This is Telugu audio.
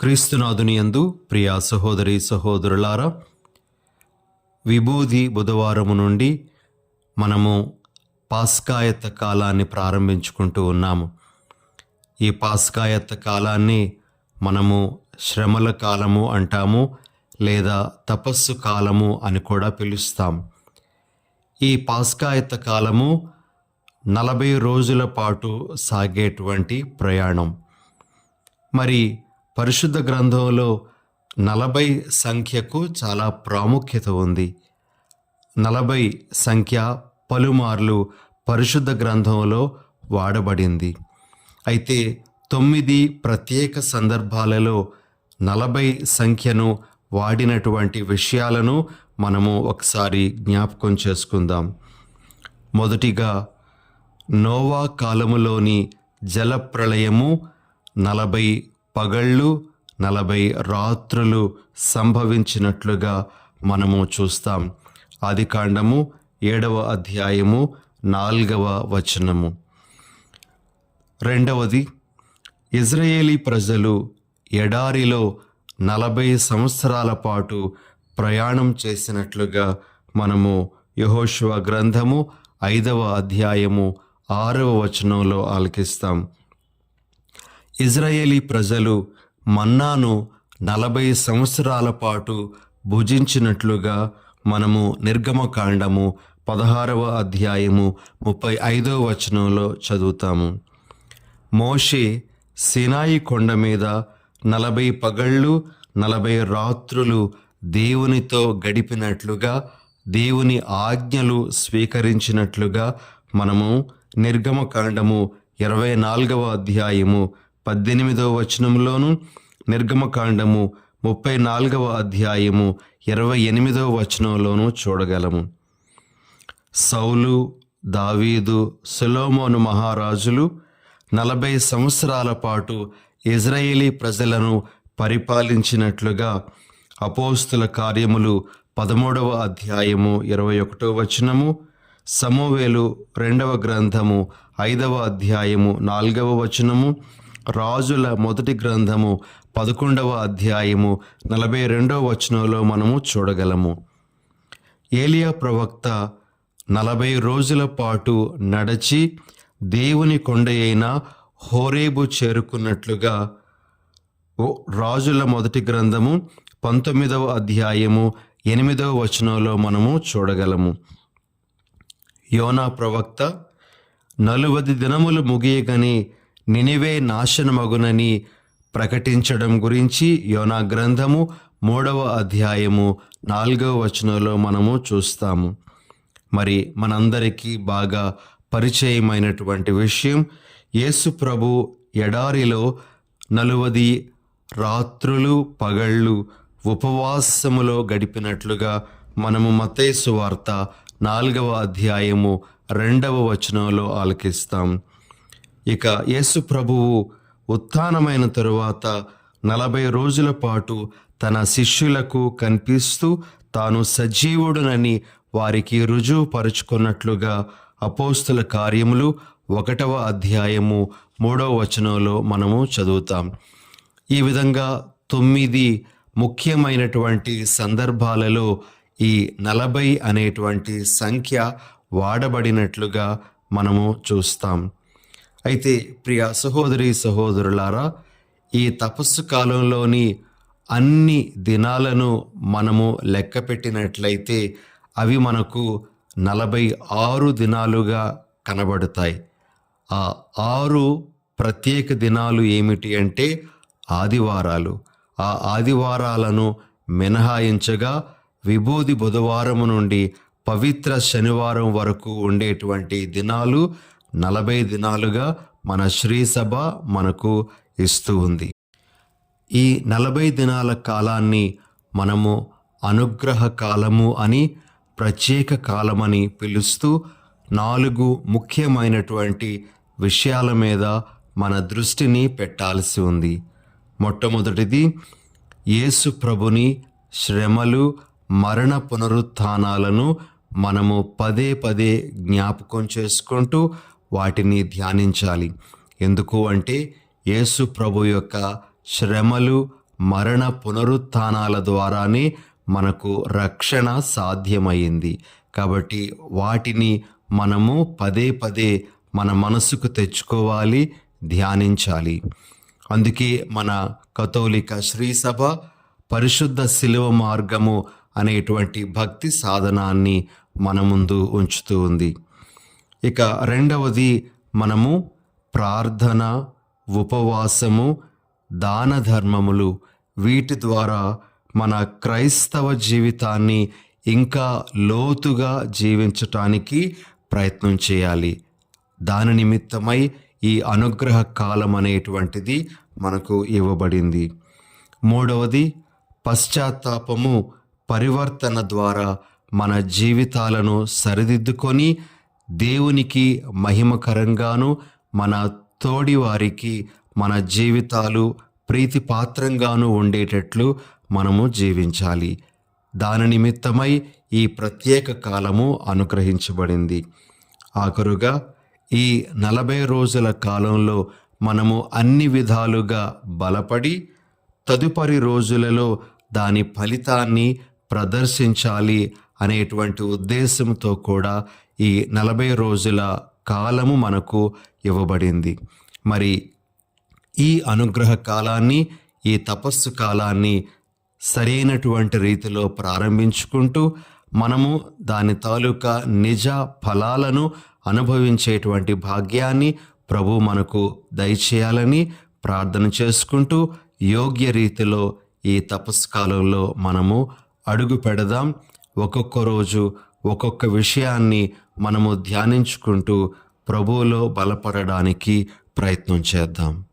క్రీస్తునాథుని యందు ప్రియా సహోదరి సహోదరులారా విభూది బుధవారము నుండి మనము పాస్కాయత కాలాన్ని ప్రారంభించుకుంటూ ఉన్నాము. ఈ పాస్కాయత కాలాన్ని మనము శ్రమల కాలము అంటాము లేదా తపస్సు కాలము అని కూడా పిలుస్తాం. ఈ పాస్కాయత కాలము నలభై రోజుల పాటు సాగేటువంటి ప్రయాణం. మరి పరిశుద్ధ గ్రంథంలో నలభై సంఖ్యకు చాలా ప్రాముఖ్యత ఉంది. నలభై సంఖ్య పలుమార్లు పరిశుద్ధ గ్రంథంలో వాడబడింది. అయితే తొమ్మిది ప్రత్యేక సందర్భాలలో నలభై సంఖ్యను వాడినటువంటి విషయాలను మనము ఒకసారి జ్ఞాపకం చేసుకుందాం. మొదటిగా నోవా కాలములోని జలప్రళయము నలభై పగళ్ళు నలభై రాత్రులు సంభవించినట్లుగా మనము చూస్తాం. ఆదికాండము ఏడవ అధ్యాయము నాల్గవ వచనము. రెండవది ఇజ్రాయేలీ ప్రజలు ఎడారిలో నలభై సంవత్సరాల పాటు ప్రయాణం చేసినట్లుగా మనము యహోశివ గ్రంథము ఐదవ అధ్యాయము ఆరవ వచనంలో ఆలకిస్తాం. ఇజ్రాయేలీ ప్రజలు మన్నాను నలభై సంవత్సరాల పాటు భుజించినట్లుగా మనము నిర్గమకాండము పదహారవ అధ్యాయము ముప్పై ఐదవ వచనంలో చదువుతాము. మోషే సినాయి కొండ మీద నలభై పగళ్ళు నలభై రాత్రులు దేవునితో గడిపినట్లుగా దేవుని ఆజ్ఞలు స్వీకరించినట్లుగా మనము నిర్గమకాండము ఇరవై నాలుగవ అధ్యాయము పద్దెనిమిదవ వచనంలోను నిర్గమకాండము ముప్పై నాలుగవ అధ్యాయము ఇరవై ఎనిమిదవ వచనంలోనూ చూడగలము. సౌలు దావీదు సులోమోను మహారాజులు నలభై సంవత్సరాల పాటు ఇజ్రాయేలీ ప్రజలను పరిపాలించినట్లుగా అపోస్తుల కార్యములు పదమూడవ అధ్యాయము ఇరవై ఒకటో వచనము సమోవేలు రెండవ గ్రంథము ఐదవ అధ్యాయము నాలుగవ వచనము రాజుల మొదటి గ్రంథము పదకొండవ అధ్యాయము నలభై రెండవ వచనంలో మనము చూడగలము. ఏలియా ప్రవక్త నలభై రోజుల పాటు నడచి దేవుని కొండ అయిన హోరేబు చేరుకున్నట్లుగా రాజుల మొదటి గ్రంథము పంతొమ్మిదవ అధ్యాయము ఎనిమిదవ వచనంలో మనము చూడగలము. యోనా ప్రవక్త నలువది దినములు ముగియగని నినివే నాశనమగునని ప్రకటించడం గురించి యోనా గ్రంథము మూడవ అధ్యాయము నాలుగవ వచనంలో మనము చూస్తాము. మరి మనందరికీ బాగా పరిచయమైనటువంటి విషయం యేసు ప్రభు ఎడారిలో నలువది రాత్రులు పగళ్ళు ఉపవాసములో గడిపినట్లుగా మనము మతేసు వార్త నాలుగవ అధ్యాయము రెండవ వచనంలో ఆలకిస్తాం. ఇక యేసు ప్రభువు ఉత్థానమైన తరువాత నలభై రోజుల పాటు తన శిష్యులకు కనిపిస్తూ తాను సజీవుడునని వారికి రుజువుపరుచుకున్నట్లుగా అపోస్తుల కార్యములు ఒకటవ అధ్యాయము మూడవ వచనంలో మనము చదువుతాం. ఈ విధంగా తొమ్మిది ముఖ్యమైనటువంటి సందర్భాలలో ఈ నలభై అనేటువంటి సంఖ్య వాడబడినట్లుగా మనము చూస్తాం. అయితే ప్రియ సహోదరి సహోదరులారా ఈ తపస్సు కాలంలోని అన్ని దినాలను మనము లెక్క పెట్టినట్లయితే అవి మనకు నలభై ఆరు దినాలుగా కనబడతాయి. ఆ ఆరు ప్రత్యేక దినాలు ఏమిటి అంటే ఆదివారాలు. ఆ ఆదివారాలను మినహాయించగా విభూది బుధవారం నుండి పవిత్ర శనివారం వరకు ఉండేటువంటి దినాలు నలభై దినాలుగా మన శ్రీసభ మనకు ఇస్తూ ఉంది. ఈ నలభై దినాల కాలాన్ని మనము అనుగ్రహ కాలము అని ప్రత్యేక కాలమని పిలుస్తూ నాలుగు ముఖ్యమైనటువంటి విషయాల మీద మన దృష్టిని పెట్టాల్సి ఉంది. మొట్టమొదటిది యేసు ప్రభుని శ్రమలు మరణ పునరుత్థానాలను మనము పదే పదే జ్ఞాపకం చేసుకుంటూ వాటిని ధ్యానించాలి. ఎందుకు అంటే యేసు ప్రభు యొక్క శ్రమలు మరణ పునరుత్థానాల ద్వారానే మనకు రక్షణ సాధ్యమైంది కాబట్టి వాటిని మనము పదే పదే మన మనసుకు తెచ్చుకోవాలి ధ్యానించాలి. అందుకే మన కథోలిక శ్రీసభ పరిశుద్ధ శిలువ మార్గము అనేటువంటి భక్తి సాధనాన్ని మన ముందు ఉంచుతూ ఉంది. ఇక రెండవది మనము ప్రార్థన ఉపవాసము దాన ధర్మములు. వీటి ద్వారా మన క్రైస్తవ జీవితాన్ని ఇంకా లోతుగా జీవించటానికి ప్రయత్నం చేయాలి. దాని నిమిత్తమై ఈ అనుగ్రహ కాలం అనేటువంటిది మనకు ఇవ్వబడింది. మూడవది పశ్చాత్తాపము పరివర్తన ద్వారా మన జీవితాలను సరిదిద్దుకొని దేవునికి మహిమకరంగాను మన తోడివారికి మన జీవితాలు ప్రీతిపాత్రంగాను ఉండేటట్లు మనము జీవించాలి. దాని నిమిత్తమై ఈ ప్రత్యేక కాలము అనుగ్రహించబడింది. ఆఖరుగా ఈ నలభై రోజుల కాలంలో మనము అన్ని విధాలుగా బలపడి తదుపరి రోజులలో దాని ఫలితాన్ని ప్రదర్శించాలి అనేటువంటి ఉద్దేశంతో కూడా ఈ నలభై రోజుల కాలము మనకు ఇవ్వబడింది. మరి ఈ అనుగ్రహ కాలాన్ని ఈ తపస్సు కాలాన్ని సరైనటువంటి రీతిలో ప్రారంభించుకుంటూ మనము దాని తాలూకా నిజ ఫలాలను అనుభవించేటువంటి భాగ్యాన్ని ప్రభు మనకు దయచేయాలని ప్రార్థన చేసుకుంటూ యోగ్య రీతిలో ఈ తపస్కాలంలో మనము అడుగు పెడదాం. ఒక్కొక్క రోజు ఒక్కొక్క విషయాన్ని మనము ధ్యానించుకుంటూ ప్రభువులో బలపడడానికి ప్రయత్నం చేద్దాం.